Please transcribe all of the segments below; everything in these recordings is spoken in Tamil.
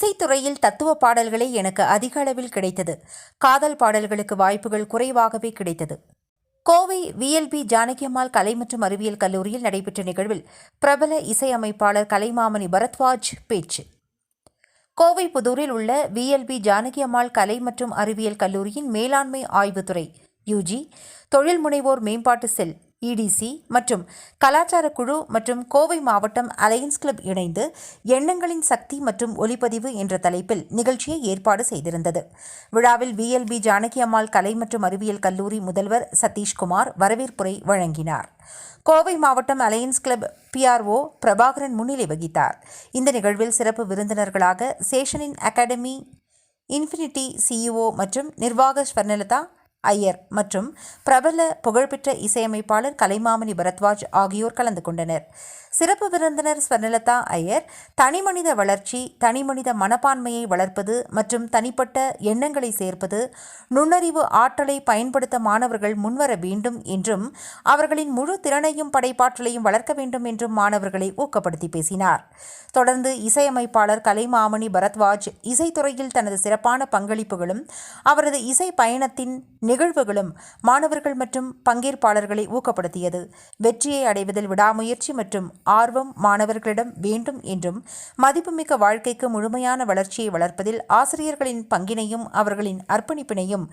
இசைத்துறையில் தத்துவ பாடல்களே எனக்கு அதிக அளவில் கிடைத்தது. காதல் பாடல்களுக்கு வாய்ப்புகள் குறைவாகவே கிடைத்தது. கோவை விஎல்பி ஜானகியம்மாள் கலை மற்றும் அறிவியல் கல்லூரியில் நடைபெற்ற நிகழ்வில் பிரபல இசையமைப்பாளர் கலைமாமணி பரத்வாஜ் பேச்சு. கோவை புதூரில் உள்ள விஎல்பி ஜானகியம்மாள் கலை மற்றும் அறிவியல் கல்லூரியின் மேலாண்மை ஆய்வுத்துறை யுஜி தொழில் முனைவோர் மேம்பாட்டு செல் இடிசி மற்றும் கலாச்சார குழு மற்றும் கோவை மாவட்டம் அலையன்ஸ் கிளப் இணைந்து எண்ணங்களின் சக்தி மற்றும் ஒலிப்பதிவு என்ற தலைப்பில் நிகழ்ச்சியை ஏற்பாடு செய்திருந்தது. விழாவில் விஎல்பி ஜானகி அம்மாள் கலை மற்றும் அறிவியல் கல்லூரி முதல்வர் சதீஷ்குமார் வரவேற்புரை வழங்கினார். கோவை மாவட்டம் அலையன்ஸ் கிளப் பிஆர்ஓ பிரபாகரன் முன்னிலை வகித்தார். இந்த நிகழ்வில் சிறப்பு விருந்தினர்களாக சேஷனின் அகாடமி இன்ஃபினிட்டி சிஇஓ மற்றும் நிர்வாக ஸ்வர்ணலதா ஐயர் மற்றும் பிரபல புகழ்பெற்ற இசையமைப்பாளர் கலைமாமணி பரத்வாஜ் ஆகியோர் கலந்து கொண்டனர். சிறப்பு விருந்தினர் ஸ்வர்ணலதா ஐயர் தனிமனித வளர்ச்சி தனிமனித மனப்பான்மையை வளர்ப்பது மற்றும் தனிப்பட்ட எண்ணங்களை சேர்ப்பது நுண்ணறிவு ஆற்றலை பயன்படுத்த மாணவர்கள் முன்வர வேண்டும் என்றும் அவர்களின் முழு திறனையும் படைப்பாற்றலையும் வளர்க்க வேண்டும் என்றும் மாணவர்களை ஊக்கப்படுத்தி பேசினார். தொடர்ந்து இசையமைப்பாளர் கலைமாமணி பரத்வாஜ் இசைத்துறையில் தனது சிறப்பான பங்களிப்புகளும் அவரது இசை பயணத்தின் நிகழ்வுகளும் மாணவர்கள் மற்றும் பங்கேற்பாளர்களை ஊக்கப்படுத்தியது. வெற்றியை அடைவதில் விடாமுயற்சி மற்றும் ஆர்வம் மாணவர்களிடம் வேண்டும் என்றும் மதிப்புமிக்க வாழ்க்கைக்கு முழுமையான வளர்ச்சியை வளர்ப்பதில் ஆசிரியர்களின் பங்கினையும் அவர்களின் அர்ப்பணிப்பினையும்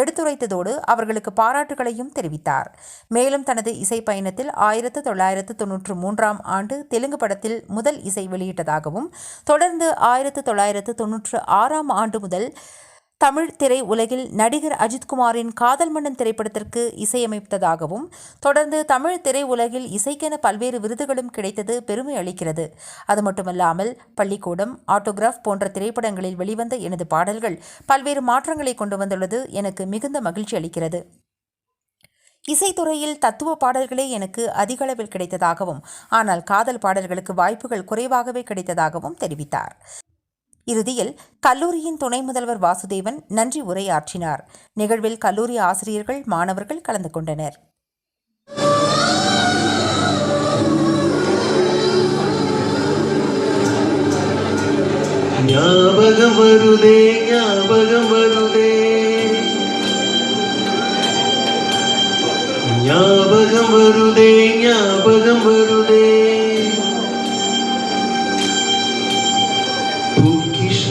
எடுத்துரைத்ததோடு அவர்களுக்கு பாராட்டுகளையும் தெரிவித்தார். மேலும் தனது இசை பயணத்தில் ஆயிரத்து தொள்ளாயிரத்து தொன்னூற்று மூன்றாம் ஆண்டு தெலுங்கு படத்தில் முதல் இசை வெளியிட்டதாகவும் தொடர்ந்து ஆயிரத்து தொள்ளாயிரத்து தொன்னூற்று ஆறாம் ஆண்டு முதல் தமிழ் திரை உலகில் நடிகர் அஜித்குமாரின் காதல் மன்னன் திரைப்படத்திற்கு இசையமைத்ததாகவும் தொடர்ந்து தமிழ் திரை உலகில் இசைக்கென பல்வேறு விருதுகளும் கிடைத்தது பெருமை அளிக்கிறது. அது மட்டுமல்லாமல் பள்ளிக்கூடம் ஆட்டோகிராஃப் போன்ற திரைப்படங்களில் வெளிவந்த எனது பாடல்கள் பல்வேறு மாற்றங்களை கொண்டு வந்துள்ளது எனக்கு மிகுந்த மகிழ்ச்சி அளிக்கிறது. இசைத்துறையில் தத்துவ பாடல்களே எனக்கு அதிகளவில் கிடைத்ததாகவும் ஆனால் காதல் பாடல்களுக்கு வாய்ப்புகள் குறைவாகவே கிடைத்ததாகவும் தெரிவித்தார். இறுதியில் கல்லூரியின் துணை முதல்வர் வாசுதேவன் நன்றி உரையாற்றினார். நிகழ்வில் கல்லூரி ஆசிரியர்கள் மாணவர்கள் கலந்து கொண்டனர். ஞாபகம் வருதே ஞாபகம் வருதே. ஞாபகம் வருதே ஞாபகம் வருதே.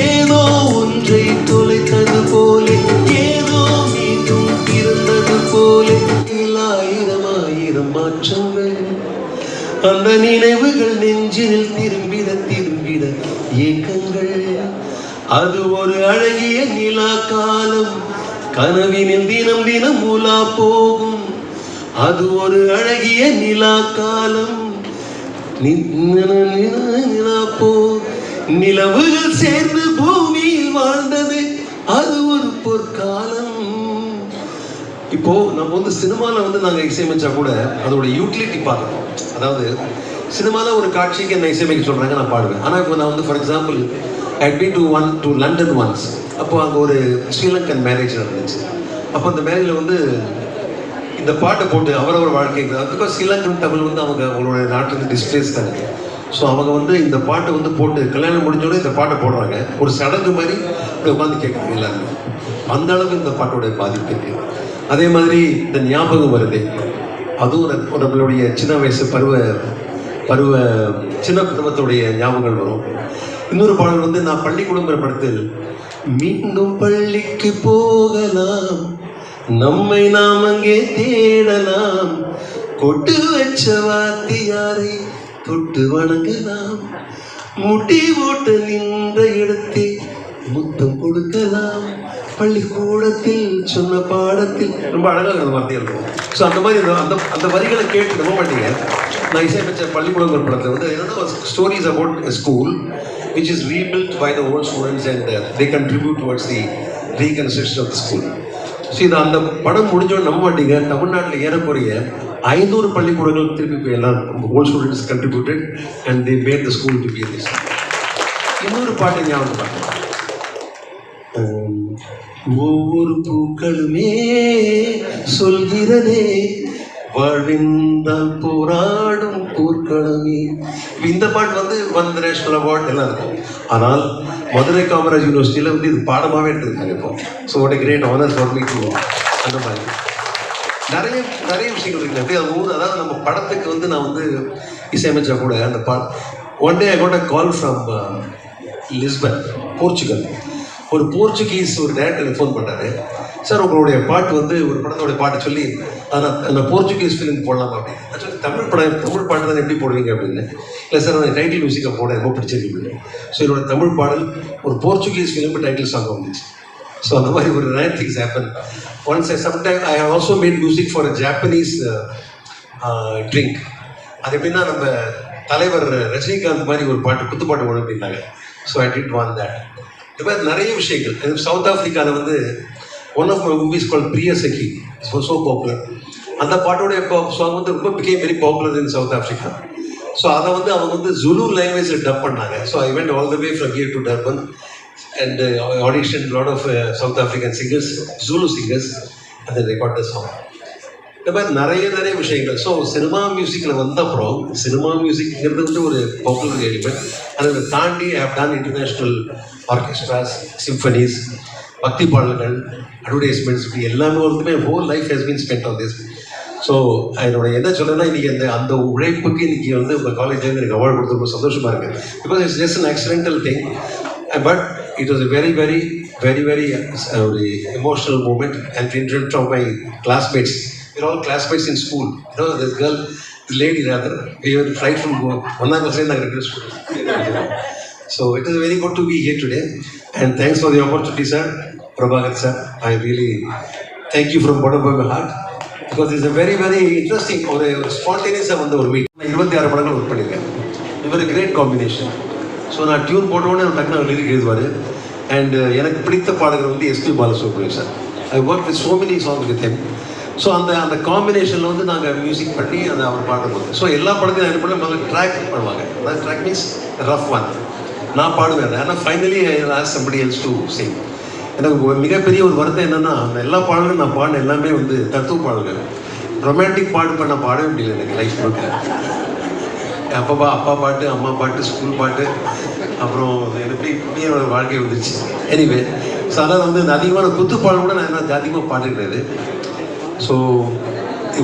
ஏதோ ஒன்றை தொலைத்தது போலே ஏதோ மீண்டும் பிறந்தது போலே. ஆயிரம் ஆயிரம் மாற்றங்கள் அந்த நினைவுகள் நெஞ்சினில் திரும்பிட திரும்பிட ஏக்கங்கள். அது ஒரு அழகிய நிலா காலம் கனவினில் தினம் தினம் உலா போகும். அது ஒரு அழகிய நிலா காலம் நிலா போகும் நிலவுகள் சேர்ந்து பூமியில் வாழ்ந்தது. அது ஒரு பொற்காலம். இப்போ நம்ம வந்து சினிமாவில் வந்து நாங்கள் இசையமைச்சா கூட அதோட யூட்டிலிட்டி பார்க்கணும். அதாவது சினிமாவில் ஒரு காட்சிக்கு என்ன இசையமைக்க சொல்கிறாங்க நான் பாடுவேன். ஆனால் இப்போ நான் வந்து for example I'd be to one to London once அப்போ அங்கே ஒரு ஸ்ரீலங்கன் மேரேஜ் நடந்துச்சு. அப்போ அந்த மேரேஜில் வந்து இந்த பாட்டை போட்டு அவரவர் வாழ்க்கைக்கு பிகாஸ் ஸ்ரீலங்கன் தமிழ் வந்து அவங்க அவங்களோட நாட்டில் டிஸ்பிளேஸ் தானே ஸோ அவங்க வந்து இந்த பாட்டை வந்து போட்டு கல்யாணம் முடிஞ்சோடனே இந்த பாட்டை போடுறாங்க. ஒரு சடங்கு மாதிரி இப்படி உட்காந்து கேட்குறாங்க எல்லாருமே. அந்த அளவுக்கு இந்த பாட்டோடைய பாதிப்பு இருக்குது அதே மாதிரி இந்த ஞாபகம் வருது. அதுவும் நம்மளுடைய சின்ன வயசு பருவ பருவ சின்ன குடும்பத்துடைய ஞாபகங்கள் வரும். இன்னொரு பாடல் வந்து நான் பள்ளி பள்ளிக்கூடங்கிற படத்தில் மீண்டும் பள்ளிக்கு போகலாம். நம்மை நாம் அங்கே தேடலாம். கொட்டு வச்ச வாத்தியாரை தொட்டு வணங்கலாம். முடி ஓட்ட நின்ற இடத்தை முத்தம் கொடுக்கலாம். பள்ளிக்கூடத்தில் சொன்ன பாடத்தில் ரொம்ப அழகாக அந்த வார்த்தை இருக்கும். ஸோ அந்த மாதிரி அந்த அந்த வரிகளை கேட்டு நம்ப மாட்டீங்க. நான் இசையமைச்ச பள்ளிக்கூடம் ஒரு படத்தில் வந்து என்னன்னா stories about school which is rebuilt by the old students and they contribute towards the reconstruction of of so இது அந்த படம் முடிஞ்சோன்னு நம்ப மாட்டீங்க. தமிழ்நாட்டில் ஏறக்குறைய ஐநூறு பள்ளிக்கூடங்கள் திருப்பி போய் எல்லாம் old students contributed and they made the school to be this இன்னொரு பாட்டு ஞாபகம் பாட்டு ஒவ்வொரு பூக்களுமே சொல்கிறதே வாழ்வின்றால் போராடும் போர்க்களமே. இந்த பாட்டு வந்து வந்த நேஷனல் அவார்ட் எல்லாம் இருக்கும் ஆனால் மதுரை காமராஜ் யூனிவர்சிட்டியில் வந்து இது பாடமாகவே எடுத்திருக்காங்க இப்போ. So what great honour for me அந்த மாதிரி. நிறைய நிறைய விஷயங்கள் இருக்கு. அப்படியே அது ஊர் அதாவது நம்ம படத்துக்கு வந்து நான் வந்து இசையமைச்சா கூட அந்த பா one day I got a call from Lisbon Portugal ஒரு போர்ச்சுகீஸ் ஒரு டேரக்டர் ஃபோன் பண்ணார். சார் உங்களுடைய பாட்டு வந்து ஒரு படத்தோடைய பாட்டு சொல்லி அதை அந்த போர்ச்சுகீஸ் ஃபிலிம் போடலாமா? அப்படின்னு. நான் தமிழ் படம் தமிழ் பாட்டு தானே எப்படி போடுவீங்க? அப்படின்னு. இல்லை சார் அந்த டைட்டில் மியூசிக்கை போட ரொம்ப பிடிச்சிருக்கு அப்படின்னு. ஸோ என்னோட தமிழ் பாடல் ஒரு போர்ச்சுகீஸ் ஃபிலிம் டைட்டில் சாங் வந்துச்சு. ஸோ அந்த மாதிரி ஒரு nine things happen once sometime I also made music for a Japanese drink அது எப்படின்னா நம்ம தலைவர் uh, ரஜினிகாந்த் மாதிரி ஒரு பாட்டு குத்துப்பாட்டு ஒன்று அப்படின்னாங்க. So I did one that இது மாதிரி நிறைய விஷயங்கள். சவுத் ஆஃப்ரிக்காவில் வந்து one of my movies call Priya Sakhi so popular அந்த பாட்டோடைய சாங் வந்து ரொம்ப became very popular in South Africa so அதை வந்து அவங்க வந்து ஜுலு லாங்குவேஜில் டப் பண்ணாங்க. So I went all the way from here to Durban and audition lot of South African singers Zulu singers அந்த ரெக்கார்ட் த சாங் இந்த மாதிரி நிறைய நிறைய விஷயங்கள். ஸோ சினிமா மியூசிக்கில் வந்த அப்புறம் சினிமா மியூசிக்ங்கிறது வந்து ஒரு பாப்புலர் எலிமெண்ட் அதை தாண்டி have done international orchestras symphonies பக்தி பாடல்கள் அட்வர்டைஸ்மெண்ட்ஸ் இப்படி எல்லாமே வந்துமே whole life has been spend on this so என்னோட என்ன சொல்கிறேன்னா இன்னைக்கு அந்த அந்த உழைப்புக்கு இன்னைக்கு வந்து உங்கள் காலேஜ்லேருந்து எனக்கு அவார்டு கொடுத்து ரொம்ப சந்தோஷமாக இருக்குது because it's just an accidental thing but it was a very very very very ஒரு emotional moment and in front of my classmates we're all classmates in school. You know, this girl, the lady rather, we were flight from Goa. One night in the school. So it is very good to be here today. And thanks for the opportunity, sir. Prabhakat sir, I really thank you from bottom of my heart. Because it's a very, very interesting ஒரு ஸ்பான்டேனியஸாக வந்த ஒரு மீட் இருபத்தி ஆறு படங்கள் ஒர்க் பண்ணியிருக்கேன் இவர் கிரேட் காம்பினேஷன் ஸோ நான் டியூன் போட்டோடனே டக்குனு அவர் லிரிக் எழுதுவார். அண்ட் uh, எனக்கு பிடித்த பாடகர் வந்து SP Balasubrahmanyam sir. I work with so many song with him so அந்த அந்த காம்பினேஷனில் வந்து நாங்கள் மியூசிக் பண்ணி அதை அவர் பாடும்போது ஸோ எல்லா படத்தையும் என்ன பண்ண முதல்ல ட்ராக் பண்ணுவாங்க. அதாவது ட்ராக் மீன்ஸ் ரஃப் ஒன் நான் பாடுவேன் ஆனால் finally as somebody else to sing எனக்கு மிகப்பெரிய ஒரு வருத்தம் என்னென்னா அந்த எல்லா பாடலும் நான் பாடின எல்லாமே வந்து தத்துவ பாடல்கள். ரொமான்டிக் பாடு பண்ண பாடவே முடியல எனக்கு லைஃப் முழுக்க. அப்பா அப்பா பாட்டு அம்மா பாட்டு ஸ்கூல் பாட்டு அப்புறம் எப்படி இப்படியே ஒரு வாழ்க்கை வந்துச்சு எனிவே ஸோ அதனால் வந்து இந்த அதிகமான குத்து பாடல் கூட நான் என்ன அதிகமாக பாடுகிறது ஸோ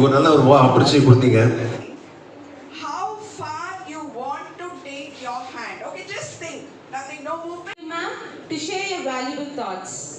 ஒரு நல்ல ஒரு ஆப்பர்ச்சுனிட்டி கொடுத்தீங்க. To share your valuable thoughts.